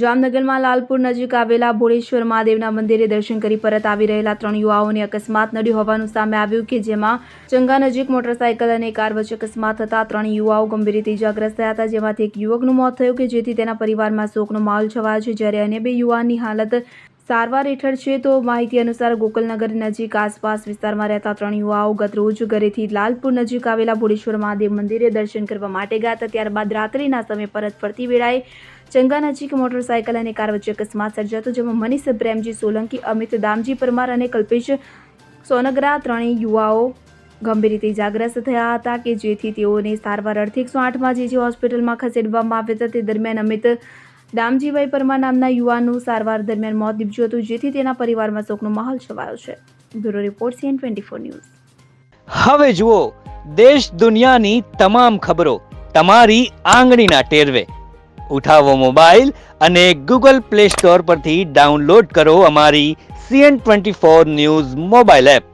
જામનગરમાં લાલપુર નજીક આવેલા ભોળેશ્વર મહાદેવના મંદિરે દર્શન કરી પરત આવી રહેલા ત્રણ યુવાઓને અકસ્માત નડ્યું હોવાનું સામે આવ્યું કે જેમાં ચંગા નજીક મોટરસાયકલ અને કાર વચ્ચે અકસ્માત થતા ત્રણ યુવાઓ ગંભીર રીતે ઇજાગ્રસ્ત થયા હતા. જેમાંથી એક યુવકનું મોત થયું કે જેથી તેના પરિવારમાં શોકનો માહોલ છવાયો છે. જ્યારે અન્ય બે યુવાનની હાલત સારવાર હેઠળ છે તો માહિતી અનુસાર ગોકુલનગર નજીક આસપાસ વિસ્તારમાં રહેતા ત્રણ યુવાઓ ગત રોજ ઘરેથી લાલપુર નજીક આવેલા ભોળેશ્વર મહાદેવ મંદિરે દર્શન કરવા માટે ગયા હતા ત્યારબાદ રાત્રિના સમયે પરત ફરતી વેળાએ ચંગા નજીક મોટરસાયકલ અને કાર વચ્ચે અકસ્માત સર્જાતો, જેમાં મનીષ પ્રેમજી સોલંકી, અમિત દામજી પરમાર અને કલ્પેશ સોનગરા ત્રણેય યુવાઓ ગંભીર રીતે ઇજાગ્રસ્ત થયા હતા કે જેથી તેઓને સારવાર અર્થે એકસો આઠમાં જે હોસ્પિટલમાં ખસેડવામાં આવ્યા હતા તે દરમિયાન અમિત દામજીભાઈ પરમાર નામના યુવાનનું સારવાર દરમિયાન મોત નીપજ્યું હતું, જેથી તેના પરિવારમાં શોકનો માહોલ છવાયો છે. Bureau report CN twenty four news. હવે જુઓ, દેશ દુનિયાની તમામ ખબરો તમારી આંગળીના ટેરવે. ઉઠાવો મોબાઈલ અને ગૂગલ પ્લે સ્ટોર પરથી ડાઉનલોડ કરો અમારી CN twenty four news mobile app.